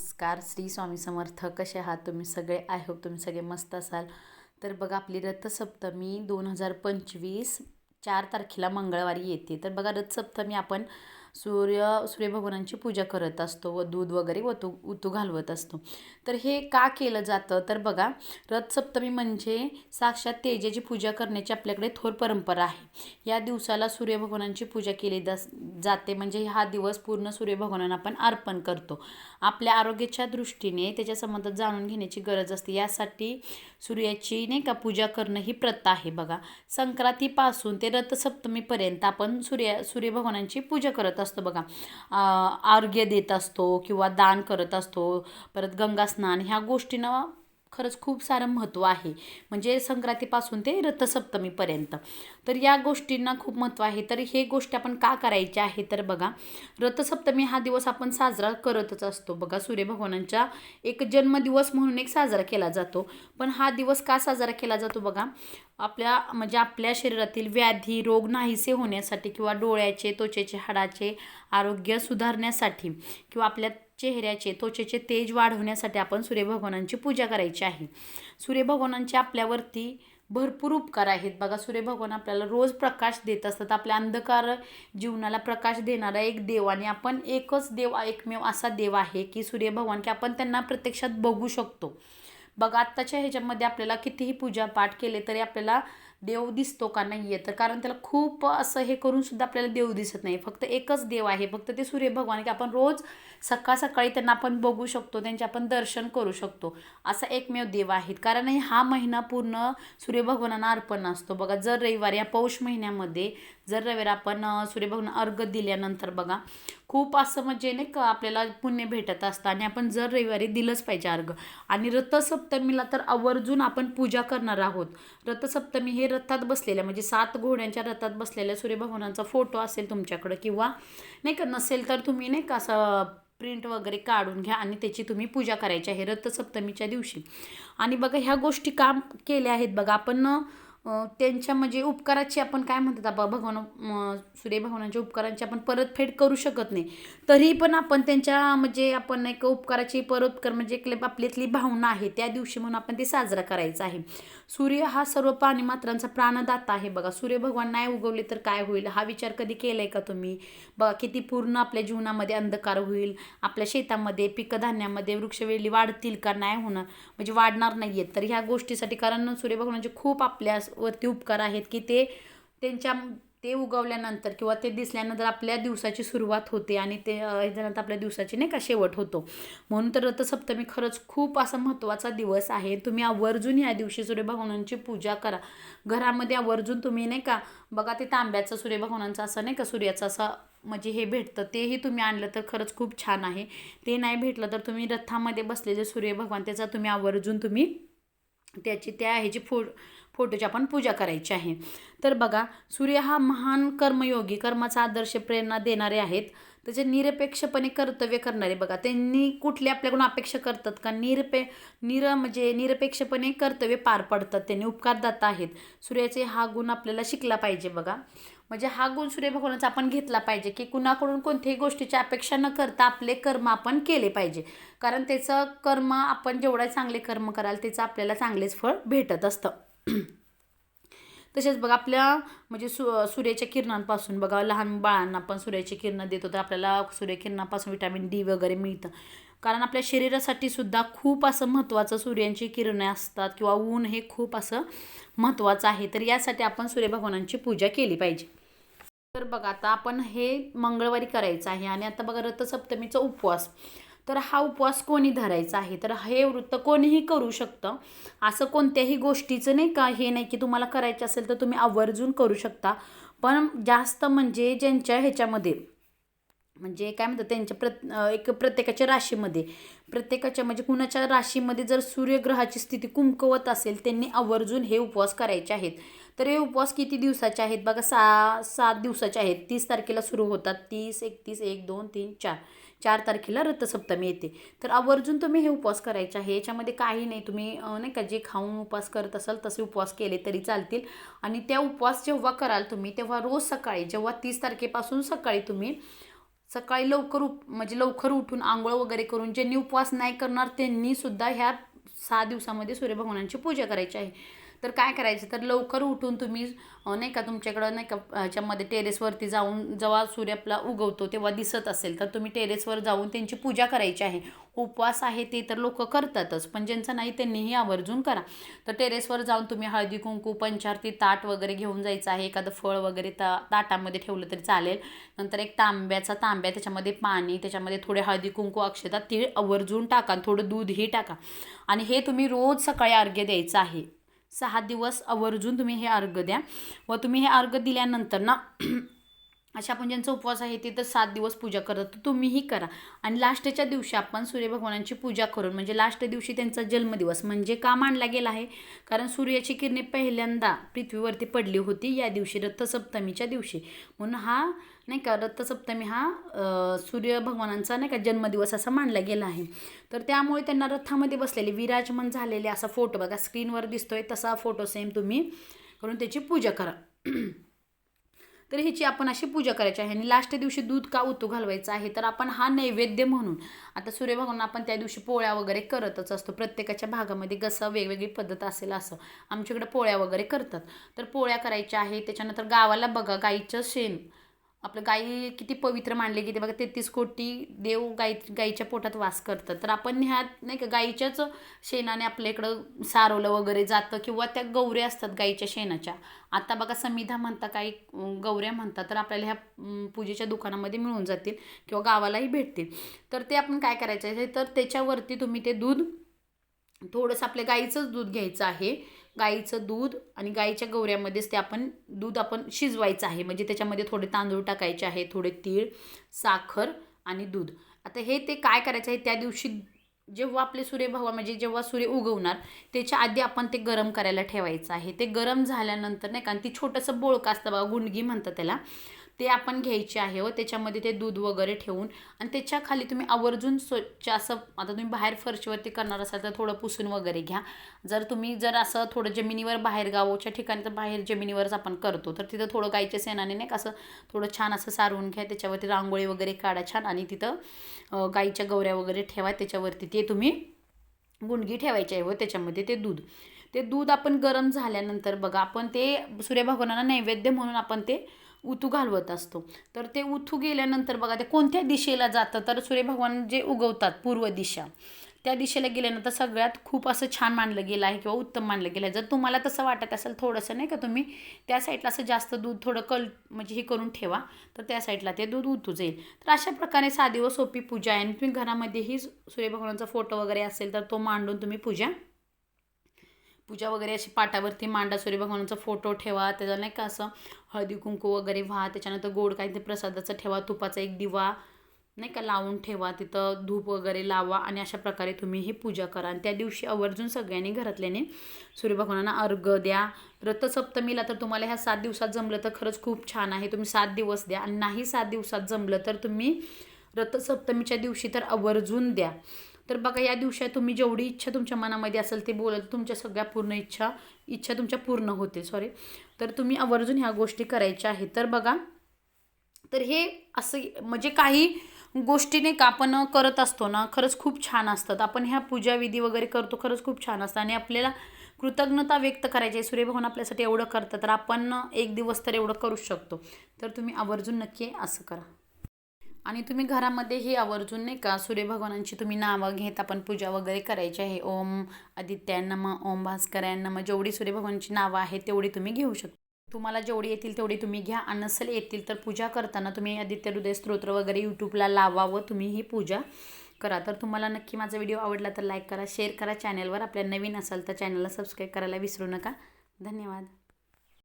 नमस्कार. श्री स्वामी समर्थ. कसे आहात तुम्ही सगळे? आय होप तुम्ही सगळे मस्त असाल. तर बघा आपली रथसप्तमी दोन हजार पंचवीस चार तारखेला मंगळवारी येते. तर बघा रथसप्तमी आपण सूर्य सूर्यभगवानांची पूजा करत असतो व दूध वगैरे वतू उतू घालवत असतो. तर हे का केलं जातं? तर बघा रथसप्तमी म्हणजे साक्षात तेजाची पूजा करण्याची आपल्याकडे थोर परंपरा आहे. या दिवसाला सूर्यभगवानांची पूजा केली जाते. म्हणजे हा दिवस पूर्ण सूर्यभगवानांना आपण अर्पण करतो. आपल्या आरोग्याच्या दृष्टीने त्याच्या संबंधात जाणून घेण्याची गरज असते. यासाठी सूर्याची नाही का पूजा करणं ही प्रथा आहे बघा. संक्रांतीपासून ते रथसप्तमीपर्यंत आपण सूर्य सूर्यभगवानांची पूजा करत असतो बघा. आरोग्य देत असतो किंवा दान करत असतो परत गंगा स्नान ह्या गोष्टींना खरंच खूप सारं महत्त्व आहे. म्हणजे संक्रांतीपासून ते रथसप्तमीपर्यंत. तर या गोष्टींना खूप महत्त्व आहे. तर हे गोष्टी आपण का करायच्या आहे तर बघा रथसप्तमी हा दिवस आपण साजरा करतच असतो. बघा सूर्यभगवानांचा एक जन्मदिवस म्हणून एक साजरा केला जातो. पण हा दिवस का साजरा केला जातो बघा आपल्या म्हणजे आपल्या शरीरातील व्याधी रोग नाहीसे होण्यासाठी किंवा डोळ्याचे त्वचेचे हाडाचे आरोग्य सुधारण्यासाठी किंवा आपल्या चेहऱ्याचे त्वचेचे तेज वाढवण्यासाठी आपण सूर्यभगवानांची पूजा करायची आहे. सूर्यभगवानांचे आपल्यावरती भरपूर उपकार आहेत. बघा सूर्यभगवान आपल्याला रोज प्रकाश देत असतात. आपल्या अंधकार जीवनाला प्रकाश देणारा एक देव आणि आपण एकच देव एकमेव असा देव आहे की सूर्यभगवान की आपण त्यांना प्रत्यक्षात बघू शकतो. बघा आत्ताच्या ह्याच्यामध्ये आपल्याला कितीही पूजापाठ केले तरी आपल्याला देव दिसतो का नाही आहे तर कारण त्याला खूप असं हे करून सुद्धा आपल्याला देव दिसत नाही. फक्त एकच देव आहे. फक्त ते सूर्यभगवान की आपण रोज सकाळ सकाळी त्यांना आपण बघू शकतो त्यांचे आपण दर्शन करू शकतो. असा एकमेव देव आहेत. कारण हा महिना पूर्ण सूर्यभगवानांना अर्पण असतो. बघा जर रविवारी या पौष महिन्यामध्ये जर रविवारी आपण सूर्यभगवान अर्घ दिल्यानंतर बघा खूप असं म्हणजे नाही का आपल्याला पुण्य भेटत असतं आणि आपण जर रविवारी दिलंच पाहिजे अर्घ. आणि रथसप्तमीला तर आवर्जून आपण पूजा करणार आहोत. रथसप्तमी हे रथात बसलेल्या म्हणजे सात घोड्यांच्या रथात बसलेल्या सूर्यभगवानांचा फोटो असेल तुमच्याकडं किंवा नाही का नसेल तर तुम्ही नाही का असं प्रिंट वगैरे काढून घ्या आणि त्याची तुम्ही पूजा करायची आहे रथसप्तमीच्या दिवशी. आणि बघा ह्या गोष्टी काम केल्या आहेत बघा. आपण त्यांच्या म्हणजे उपकाराची आपण काय म्हणतात आपण भगवान सूर्यभगवानांच्या उपकारांची आपण परतफेड करू शकत नाही. तरी पण आपण त्यांच्या म्हणजे आपण एक उपकाराची परतकर म्हणजे एक आपल्यातली भावना आहे त्या दिवशी म्हणून आपण ते साजरा करायचं आहे. सूर्य हा सर्व प्राणी मात्रांचा प्राणदाता आहे बघा. सूर्य भगवान नाही उगवले तर काय होईल? हा विचार कधी केलाय का तुम्ही? बघा किती पूर्ण आपल्या जीवनामध्ये अंधकार होईल. आपल्या शेतामध्ये पिकधान्यामध्ये वृक्षवेली वाढतील का? नाही होणार. म्हणजे वाढणार नाही आहेत तर ह्या गोष्टीसाठी कारण सूर्य भगवानाचे खूप आपल्या वरती उपकार आहेत की ते त्यांच्या ते उगवल्यानंतर किंवा ते दिसल्यानंतर आपल्या दिवसाची सुरुवात होते आणि ते ह्याच्यानंतर आपल्या दिवसाची नाही का शेवट होतो. म्हणून तर रथसप्तमी खरंच खूप असा महत्त्वाचा दिवस आहे. तुम्ही आवर्जून या दिवशी सूर्यभगवानांची पूजा करा. घरामध्ये आवर्जून तुम्ही नाही का बघा ते तांब्याचं सूर्यभगवानांचं असं नाही का सूर्याचं असं म्हणजे हे भेटतं. तेही तुम्ही आणलं तर खरंच खूप छान आहे. ते नाही भेटलं तर तुम्ही रथामध्ये बसलेले सूर्यभगवान त्याचा तुम्ही आवर्जून तुम्ही त्याची त्या ह्याची फो फोटोची आपण पूजा करायची आहे. तर बघा सूर्य हा महान कर्मयोगी कर्माचा आदर्श प्रेरणा देणारे आहेत. त्याचे निरपेक्षपणे कर्तव्य करणारे बघा. त्यांनी कुठले आपल्याकडून अपेक्षा करतात का? निरपे निर म्हणजे निरपेक्षपणे कर्तव्य पार पडतात. त्यांनी उपकारदाता आहेत. सूर्याचे हा गुण आपल्याला शिकला पाहिजे बघा. म्हणजे हा गुण सूर्यभगवानाचा आपण घेतला पाहिजे की कुणाकडून कोणत्याही गोष्टीची अपेक्षा न करता आपले कर्म आपण केले पाहिजे. कारण त्याचं कर्म आपण जेवढे चांगले कर्म कराल त्याचं आपल्याला चांगलेच फळ भेटत असतं. तसेच बघा आपल्या म्हणजे सु सूर्याच्या किरणांपासून बघा लहान बाळांना आपण सूर्याची किरणं देतो तर आपल्याला सूर्यकिरणापासून विटॅमिन डी वगैरे मिळतं. कारण आपल्या शरीरासाठी सुद्धा खूप असं महत्त्वाचं सूर्यांची किरणे असतात किंवा ऊन हे खूप असं महत्त्वाचं आहे. तर यासाठी आपण सूर्यभगवानांची पूजा केली पाहिजे. तर बघा आता आपण हे मंगळवारी करायचं आहे आणि आता बघा रथसप्तमीचा उपवास. तर हा उपवास कोणी धरायचा आहे? तर हे वृत्त कोणीही करू शकतं. असं कोणत्याही गोष्टीचं नाही का हे नाही की तुम्हाला करायचं असेल तर तुम्ही आवर्जून करू शकता. पण जास्त म्हणजे ज्यांच्या ह्याच्यामध्ये म्हणजे काय म्हणतात त्यांच्या प्रत एक प्रत्येकाच्या राशीमध्ये. प्रत्येकाच्या म्हणजे कुणाच्या राशीमध्ये जर सूर्यग्रहाची स्थिती कुमकवत असेल त्यांनी आवर्जून हे उपवास करायचे आहेत. तर हे उपवास किती दिवसाचे आहेत? बघा सा सात दिवसाचे आहेत. तीस तारखेला सुरू होतात. तीस एकतीस एक दोन तीन चार. चार तारखेला रथसप्तमी येते. तर आवर्जून तुम्ही हे उपवास करायचे आहे. याच्यामध्ये काही नाही. तुम्ही नाही का जे खाऊन उपवास करत असाल तसे उपवास केले तरी चालतील. आणि त्या उपवास जेव्हा कराल तुम्ही तेव्हा रोज सकाळी जेव्हा तीस तारखेपासून सकाळी तुम्ही सकाळी लवकर उप म्हणजे लवकर उठून आंघोळ वगैरे करून ज्यांनी उपवास नाही करणार त्यांनीसुद्धा ह्या सहा दिवसामध्ये सूर्यभगवानांची पूजा करायची आहे. तर काय करायचं? तर लवकर उठून तुम्ही नाही का तुमच्याकडं नाही का ह्याच्यामध्ये टेरेसवरती जाऊन जेव्हा सूर्य आपला उगवतो तेव्हा दिसत असेल तर तुम्ही टेरेसवर जाऊन त्यांची पूजा करायची आहे. उपवास आहे ते तर लोक करतातच पण ज्यांचं नाही त्यांनीही आवर्जून करा. तर टेरेसवर जाऊन तुम्ही हळदी कुंकू पंचारती ताट वगैरे घेऊन जायचं आहे. एखादं फळ वगैरे ता ताटामध्ये ठेवलं तरी चालेल. नंतर एक तांब्याचा तांब्या त्याच्यामध्ये पाणी त्याच्यामध्ये थोडे हळदी कुंकू अक्षता तीळ आवर्जून टाका थोडं दूधही टाका. आणि हे तुम्ही रोज सकाळी अर्घ्य द्यायचं आहे. सहा दिवस आवर्जून तुम्ही हे अर्घ द्या. व तुम्ही हे अर्घ दिल्यानंतर ना अशा आपण ज्यांचा उपवास आहे ते तर सात दिवस पूजा करतात. तर तुम्हीही करा. आणि लास्टच्या दिवशी आपण सूर्यभगवानांची पूजा करून म्हणजे लास्ट दिवशी त्यांचा जन्मदिवस म्हणजे का मानला गेला आहे? कारण सूर्याची किरणे पहिल्यांदा पृथ्वीवरती पडली होती या दिवशी रथसप्तमीच्या दिवशी. म्हणून हा नाही का रथसप्तमी हा सूर्य भगवानांचा नाही का जन्मदिवस असा मानला गेला आहे. तर त्यामुळे त्यांना रथामध्ये बसलेले विराजमान झालेले असा फोटो बघा स्क्रीनवर दिसतोय तसा फोटो सेम तुम्ही करून त्याची पूजा करा. तर ह्याची आपण अशी पूजा करायची आहे. आणि लास्ट दिवशी दूध का उतू घालवायचं आहे? तर आपण हा नैवेद्य म्हणून आता सूर्यभगवान आपण त्या दिवशी पोळ्या वगैरे करतच असतो. प्रत्येकाच्या भागामध्ये कसं वेगवेगळी पद्धत असेल असं आमच्याकडे पोळ्या वगैरे करतात. तर पोळ्या करायच्या आहे त्याच्यानंतर गावाला बघा गाईचं शेण. आपलं गाई किती पवित्र मानले की ते बघा तेहतीस कोटी देव गाई गाईच्या पोटात वास करतात. तर आपण ह्यात नाही का गाईच्याच शेणाने आपल्या इकडं सारवलं वगैरे जातं किंवा त्या गौऱ्या असतात गाईच्या शेणाच्या. आता बघा समिधा म्हणता काही गौऱ्या म्हणतात तर आपल्याला ह्या पूजेच्या दुकानामध्ये मिळून जातील किंवा गावालाही भेटतील. तर ते आपण काय करायचं आहे? तर त्याच्यावरती तुम्ही ते दूध थोडंसं आपल्या गाईचंच दूध घ्यायचं आहे. गाईचं दूध आणि गाईच्या गवऱ्यामध्येच ते आपण दूध आपण शिजवायचं आहे. म्हणजे त्याच्यामध्ये थोडे तांदूळ टाकायचे आहे थोडे तीळ साखर आणि दूध. आता हे ते काय करायचं आहे? त्या दिवशी जेव्हा आपले सूर्यभगवान म्हणजे जेव्हा सूर्य उगवणार त्याच्या आधी आपण ते गरम करायला ठेवायचं आहे. ते गरम झाल्यानंतर नाही का आणि ती छोटंसं बोळकं असतं बघा गुंडगी म्हणतात त्याला. ते आपण घ्यायचे आहे व त्याच्यामध्ये ते दूध वगैरे ठेवून आणि त्याच्याखाली तुम्ही आवर्जून स्वच्छ असं आता तुम्ही बाहेर फरशीवरती करणार असाल तर थोडं पुसून वगैरे घ्या. जर तुम्ही जर असं थोडं जमिनीवर बाहेर गावच्या ठिकाणी तर बाहेर जमिनीवरच आपण करतो. तर तिथं थोडं गाईच्या सेनाने नाही का असं थोडं छान असं सारवून घ्या. त्याच्यावरती रांगोळी वगैरे काढा छान आणि तिथं गाईच्या गवऱ्या वगैरे ठेवा. त्याच्यावरती ते तुम्ही गुंडगी ठेवायची आहे व त्याच्यामध्ये ते दूध. ते दूध आपण गरम झाल्यानंतर बघा आपण ते सूर्यभगवानांना नैवेद्य म्हणून आपण ते उतू घालवत असतो. तर ते उतू गेल्यानंतर बघा ते कोणत्या दिशेला जातं? तर सूर्यभगवान जे उगवतात पूर्व दिशा त्या दिशेला गेल्यानंतर सगळ्यात खूप असं छान मानलं गेलं आहे किंवा उत्तम मानलं गेलं आहे. जर तुम्हाला तसं वाटत असेल थोडंसं नाही का तुम्ही त्या साईडला असं जास्त दूध थोडं कल म्हणजे हे करून ठेवा तर त्या साईडला ते दूध उतू जाईल. तर अशा प्रकारे साधी व सोपी पूजा आहे. आणि तुम्ही घरामध्येही सूर्यभगवानाचा फोटो वगैरे असेल तर तो मांडून तुम्ही पूजा पूजा वगैरे अशी पाटावरती मांडा सूर्यभगवानाचा फोटो ठेवा त्याचा नाही का असं हळदी कुंकू वगैरे व्हा त्याच्यानंतर गोड काहीतरी प्रसादाचं ठेवा तुपाचा एक दिवा नाही का लावून ठेवा तिथं धूप वगैरे लावा आणि अशा प्रकारे तुम्ही ही पूजा करा. आणि त्या दिवशी आवर्जून सगळ्यांनी घरातल्याने सूर्यभगवानांना अर्घ द्या. रथसप्तमीला तर तुम्हाला ह्या सात दिवसात जमलं तर खरंच खूप छान आहे. तुम्ही सात दिवस द्या आणि नाही सात दिवसात जमलं तर तुम्ही रथसप्तमीच्या दिवशी तर आवर्जून द्या. तर बघा या दिवशी तुम्ही जेवढी इच्छा तुमच्या मनामध्ये असेल ते बोलत तुमच्या सगळ्या पूर्ण इच्छा इच्छा तुमच्या पूर्ण होते सॉरी तर तुम्ही आवर्जून ह्या गोष्टी करायच्या आहेत. तर बघा तर हे असं म्हणजे काही गोष्टीने का आपण करत असतो ना खरंच खूप छान असतात. आपण ह्या पूजाविधी वगैरे करतो खरंच खूप छान असतं. आणि आपल्याला कृतज्ञता व्यक्त करायची आहे. सूर्यभगवान आपल्यासाठी एवढं करतं तर आपण एक दिवस तर एवढं करू शकतो. तर तुम्ही आवर्जून नक्की असं करा. आणि तुम्ही घरामध्ये हे आवर्जून नाही का सूर्यभगवानांची तुम्ही नावं घेत आपण पूजा वगैरे करायची आहे. ओम आदित्यांना नम ओम भास्करांना नम जेवढी सूर्यभगवानची नावं आहेत तेवढी तुम्ही घेऊ शकता. तुम्हाला जेवढी येतील तेवढी तुम्ही घ्या. आणि नसेल येतील तर पूजा करताना तुम्ही आदित्य हृदय स्तोत्र वगैरे यूट्यूबला लावा व तुम्ही ही पूजा करा. तर तुम्हाला नक्की माझा व्हिडिओ आवडला तर लाईक करा शेअर करा. चॅनलवर आपल्या नवीन असाल तर चॅनलला सबस्क्राईब करायला विसरू नका. धन्यवाद.